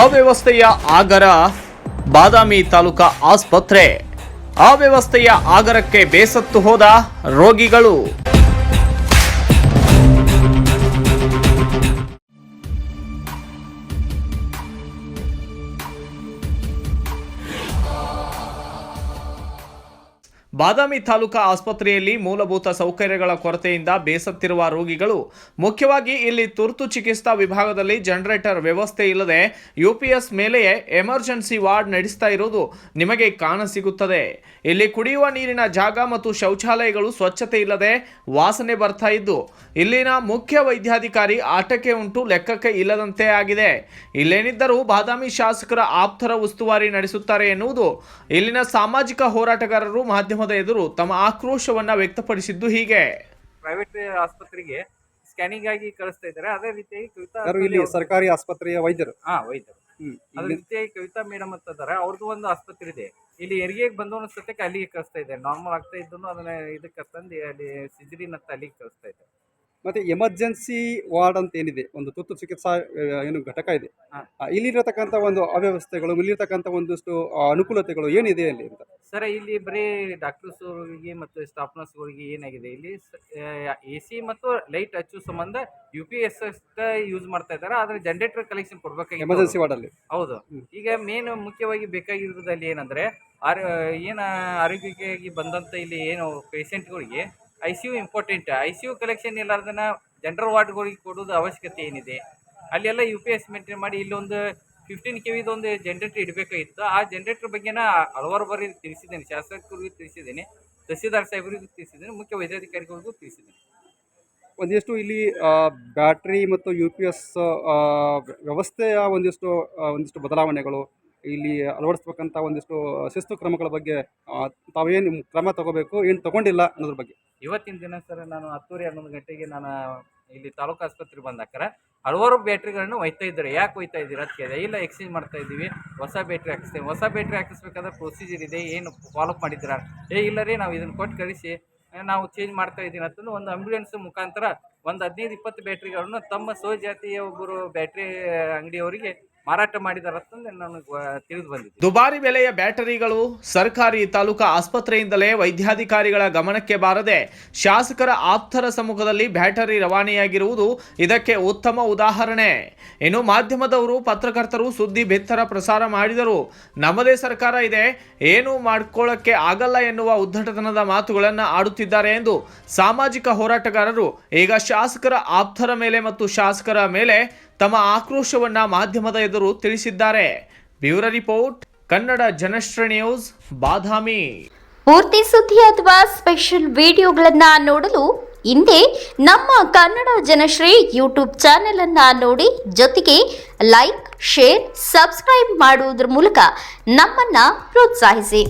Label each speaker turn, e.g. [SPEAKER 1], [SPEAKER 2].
[SPEAKER 1] ಅವ್ಯವಸ್ಥೆಯ ಆಗರ ಬಾದಾಮಿ ತಾಲೂಕಾ ಆಸ್ಪತ್ರೆ. ಅವ್ಯವಸ್ಥೆಯ ಆಗರಕ್ಕೆ ಬೇಸತ್ತು ಹೋದ ರೋಗಿಗಳು. ಬಾದಾಮಿ ತಾಲೂಕಾ ಆಸ್ಪತ್ರೆಯಲ್ಲಿ ಮೂಲಭೂತ ಸೌಕರ್ಯಗಳ ಕೊರತೆಯಿಂದ ಬೇಸತ್ತಿರುವ ರೋಗಿಗಳು, ಮುಖ್ಯವಾಗಿ ಇಲ್ಲಿ ತುರ್ತು ಚಿಕಿತ್ಸಾ ವಿಭಾಗದಲ್ಲಿ ಜನರೇಟರ್ ವ್ಯವಸ್ಥೆ ಇಲ್ಲದೆ ಯುಪಿಎಸ್ ಮೇಲೆಯೇ ಎಮರ್ಜೆನ್ಸಿ ವಾರ್ಡ್ ನಡೆಸ್ತಾ ಇರುವುದು ನಿಮಗೆ ಕಾಣಸಿಗುತ್ತದೆ. ಇಲ್ಲಿ ಕುಡಿಯುವ ನೀರಿನ ಜಾಗ ಮತ್ತು ಶೌಚಾಲಯಗಳು ಸ್ವಚ್ಛತೆ ಇಲ್ಲದೆ ವಾಸನೆ ಬರ್ತಾ ಇದ್ದು, ಇಲ್ಲಿನ ಮುಖ್ಯ ವೈದ್ಯಾಧಿಕಾರಿ ಆಟಕ್ಕೆ ಉಂಟು, ಲೆಕ್ಕಕ್ಕೆ ಇಲ್ಲದಂತೆ ಆಗಿದೆ. ಇಲ್ಲೇನಿದ್ದರೂ ಬಾದಾಮಿ ಶಾಸಕರ ಆಪ್ತರ ಉಸ್ತುವಾರಿ ನಡೆಸುತ್ತಾರೆ ಎನ್ನುವುದು ಇಲ್ಲಿನ ಸಾಮಾಜಿಕ ಹೋರಾಟಗಾರರು ಮಾಧ್ಯಮದ ಎದುರು ತಮ್ಮ ಆಕ್ರೋಶವನ್ನ ವ್ಯಕ್ತಪಡಿಸಿದ್ದು ಹೀಗೆ.
[SPEAKER 2] ಪ್ರೈವೇಟ್ ಆಸ್ಪತ್ರೆಗೆ ಸ್ಕ್ಯಾನಿಂಗ್ ಆಗಿ ಕಳಿಸ್ತಾ ಇದ್ದಾರೆ. ಅದೇ ರೀತಿಯಾಗಿ ಕವಿತಾ
[SPEAKER 3] ಯಾರು ಇಲ್ಲಿ ಸರ್ಕಾರಿ ಆಸ್ಪತ್ರೆಯ ವೈದ್ಯರು?
[SPEAKER 2] ಹಾ ವೈದ್ಯರು. ಅದೇ ರೀತಿಯಾಗಿ ಕವಿತಾ ಮೇಡಮ್ ಅಂತ ಇದಾರೆ ಅವ್ರದ್ದು ಒಂದು ಆಸ್ಪತ್ರೆ ಇದೆ. ಇಲ್ಲಿ ಹೆರಿಗೆಗೆ ಬಂದವನ ಸತ್ಯಕ್ಕೆ ಅಲ್ಲಿಗೆ ಕಳಿಸ್ತಾ ಇದೆ ನಾರ್ಮಲ್ ಆಗ್ತಾ ಇದ್ದು ಅದನ್ನ ಇದಕ್ಕೆ ತಂದು ಅಲ್ಲಿ ಸಿಜಿರಿನ ಅಂತ ಅಲ್ಲಿಗೆ ಕಳಿಸ್ತಾ ಇದೆ
[SPEAKER 3] ಮತ್ತೆ ಎಮರ್ಜೆನ್ಸಿ ವಾರ್ಡ್ ಅಂತ ಏನಿದೆ ಒಂದು ತುರ್ತು ಚಿಕಿತ್ಸಾ ಏನು ಘಟಕ ಇದೆ. ಇಲ್ಲಿರತಕ್ಕಂಥ ಒಂದು ಅವ್ಯವಸ್ಥೆಗಳು ಇಲ್ಲಿರ್ತಕ್ಕಂಥ ಒಂದಷ್ಟು ಅನುಕೂಲತೆಗಳು ಏನಿದೆ ಅಲ್ಲಿ ಅಂತ?
[SPEAKER 2] ಸರ್ ಇಲ್ಲಿ ಬರೀ ಡಾಕ್ಟರ್ಸ್ಗಳಿಗೆ ಮತ್ತು ಸ್ಟಾಫ್ ನರ್ಸ್ಗಳಿಗೆ ಏನಾಗಿದೆ? ಇಲ್ಲಿ ಎ ಸಿ ಮತ್ತು ಲೈಟ್ ಹಚ್ಚು ಸಂಬಂಧ ಯು ಪಿ ಎಸ್ ಯೂಸ್ ಮಾಡ್ತಾ ಇದ್ದಾರೆ. ಆದರೆ ಜನರೇಟರ್ ಕಲೆಕ್ಷನ್ ಕೊಡಬೇಕು
[SPEAKER 3] ಎಮರ್ಜೆನ್ಸಿ ವಾರ್ಡಲ್ಲಿ
[SPEAKER 2] ಹೌದು. ಈಗ ಮೇನ್ ಮುಖ್ಯವಾಗಿ ಬೇಕಾಗಿರೋದಲ್ಲಿ ಏನಂದ್ರೆ ಆರ್ ಏನು ಆರೋಗ್ಯಕ್ಕಾಗಿ ಬಂದಂಥ ಇಲ್ಲಿ ಏನು ಪೇಷಂಟ್ಗಳಿಗೆ I C U important. I C U collection ಇಲ್ಲಾರ್ದನ್ನ general ವಾರ್ಡ್ಗಳಿಗೆ ಕೊಡೋದು ಅವಶ್ಯಕತೆ ಏನಿದೆ. ಅಲ್ಲೆಲ್ಲ ಯು ಪಿ ಎಸ್ ಮೇಂಟೈನ್ ಮಾಡಿ ಇಲ್ಲೊಂದು ಫಿಫ್ಟೀನ್ ಕೆ ವಿದೊಂದು ಜನರೇಟರ್ ಇಡಬೇಕಾಗಿತ್ತು. ಆ ಜನರೇಟರ್ ಬಗ್ಗೆನ ಹಲವಾರು ಬಾರಿ ತಿಳಿಸಿದ್ದೇನೆ. ಶಾಸಕರಿಗೂ ತಿಳಿಸಿದ್ದೇನೆ. ತಹಸೀಲ್ದಾರ್ ಸಾಹೇಬರಿಗೂ ತಿಳಿಸಿದ್ದೇನೆ. ಮುಖ್ಯ ವೈದ್ಯಾಧಿಕಾರಿಗಳಿಗೂ ತಿಳಿಸಿದ್ದೇನೆ.
[SPEAKER 3] ಒಂದಿಷ್ಟು ಇಲ್ಲಿ ಬ್ಯಾಟ್ರಿ ಮತ್ತು ಯು ಪಿ ಎಸ್ ವ್ಯವಸ್ಥೆಯ ಒಂದಿಷ್ಟು ಒಂದಿಷ್ಟು ಬದಲಾವಣೆಗಳು ಇಲ್ಲಿ ಅಳವಡಿಸ್ಬೇಕಂತ ಒಂದಿಷ್ಟು ಶಿಸ್ತು ಕ್ರಮಗಳ ಬಗ್ಗೆ ತಾವೇನು ಕ್ರಮ ತಗೋಬೇಕು, ಏನು ತಗೊಂಡಿಲ್ಲ ಅನ್ನೋದ್ರ ಬಗ್ಗೆ.
[SPEAKER 2] ಇವತ್ತಿನ ದಿನ ಸರ್ ನಾನು ಹತ್ತೂವರೆ ಹನ್ನೊಂದು ಗಂಟೆಗೆ ನಾನು ಇಲ್ಲಿ ತಾಲೂಕು ಆಸ್ಪತ್ರೆಗೆ ಬಂದಾಕರ ಹಲವಾರು ಬ್ಯಾಟ್ರಿಗಳನ್ನು ಒಯ್ತಾ ಇದ್ದಾರೆ. ಯಾಕೆ ಒಯ್ತಾ ಇದ್ದೀರಾ ಅಂತ ಇಲ್ಲ ಎಕ್ಸ್ಚೇಂಜ್ ಮಾಡ್ತಾ ಇದ್ದೀವಿ. ಹೊಸ ಬ್ಯಾಟ್ರಿ ಹಾಕಿಸ್ತೇವೆ. ಹೊಸ ಬ್ಯಾಟ್ರಿ ಹಾಕಿಸ್ಬೇಕಾದ್ರೆ ಪ್ರೊಸೀಜರ್ ಇದೆ. ಏನು ಫಾಲೋಅಪ್ ಮಾಡಿದ್ದೀರಾ? ಏ, ಇಲ್ಲ ರೀ, ನಾವು ಇದನ್ನು ಕೊಟ್ಟು ಕಳಿಸಿ. ನಾವು ಚೇಂಜ್ ಮಾಡ್ತಾ ಇದ್ದೀನಿ ಅಂತಂದು ಒಂದು ಆಂಬ್ಯುಲೆನ್ಸ್ ಮುಖಾಂತರ ಒಂದು ಹದಿನೈದು, ಇಪ್ಪತ್ತು ಬ್ಯಾಟ್ರಿಗಳನ್ನು ತಮ್ಮ ಸ್ವಜಾತಿಯ ಒಬ್ಬರು ಬ್ಯಾಟ್ರಿ ಅಂಗಡಿಯವರಿಗೆ ಮಾರಾಟ ಮಾಡಿದ ನನಗೆ ತಿಳಿದು ಬಂದಿದೆ.
[SPEAKER 1] ದುಬಾರಿ ಬೆಲೆಯ ಬ್ಯಾಟರಿಗಳು ಸರ್ಕಾರಿ ತಾಲೂಕಾ ಆಸ್ಪತ್ರೆಯಿಂದಲೇ ವೈದ್ಯಾಧಿಕಾರಿಗಳ ಗಮನಕ್ಕೆ ಬಾರದೆ ಶಾಸಕರ ಆಪ್ತರ ಸಮ್ಮುಖದಲ್ಲಿ ಬ್ಯಾಟರಿ ರವಾನೆಯಾಗಿರುವುದು ಇದಕ್ಕೆ ಉತ್ತಮ ಉದಾಹರಣೆ. ಇನ್ನು ಮಾಧ್ಯಮದವರು ಪತ್ರಕರ್ತರು ಸುದ್ದಿ ಬೆತ್ತರ ಪ್ರಸಾರ ಮಾಡಿದರು ನಮ್ಮದೇ ಸರ್ಕಾರ ಇದೆ, ಏನೂ ಮಾಡ್ಕೊಳ್ಳಕ್ಕೆ ಆಗಲ್ಲ ಎನ್ನುವ ಉದ್ದಟತನದ ಮಾತುಗಳನ್ನು ಆಡುತ್ತಿದ್ದಾರೆ ಎಂದು ಸಾಮಾಜಿಕ ಹೋರಾಟಗಾರರು ಈಗ ಶಾಸಕರ ಆಪ್ತರ ಮೇಲೆ ಮತ್ತು ಶಾಸಕರ ಮೇಲೆ ತಮ್ಮ ಆಕ್ರೋಶವನ್ನ ಮಾಧ್ಯಮದ ಎದುರು ತಿಳಿಸಿದ್ದಾರೆ. Bureau report, Kannada Janashree news, Badami.
[SPEAKER 4] ಪೂರ್ತಿ ಸುದ್ದಿ ಅಥವಾ ಸ್ಪೆಷಲ್ ವಿಡಿಯೋಗಳನ್ನ ನೋಡಲು ಹಿಂದೆ ನಮ್ಮ ಕನ್ನಡ ಜನಶ್ರೀ ಯೂಟ್ಯೂಬ್ ಚಾನೆಲ್ ಅನ್ನ ನೋಡಿ. ಜೊತೆಗೆ ಲೈಕ್, ಶೇರ್, ಸಬ್ಸ್ಕ್ರೈಬ್ ಮಾಡುವುದರ ಮೂಲಕ ನಮ್ಮನ್ನ ಪ್ರೋತ್ಸಾಹಿಸಿ.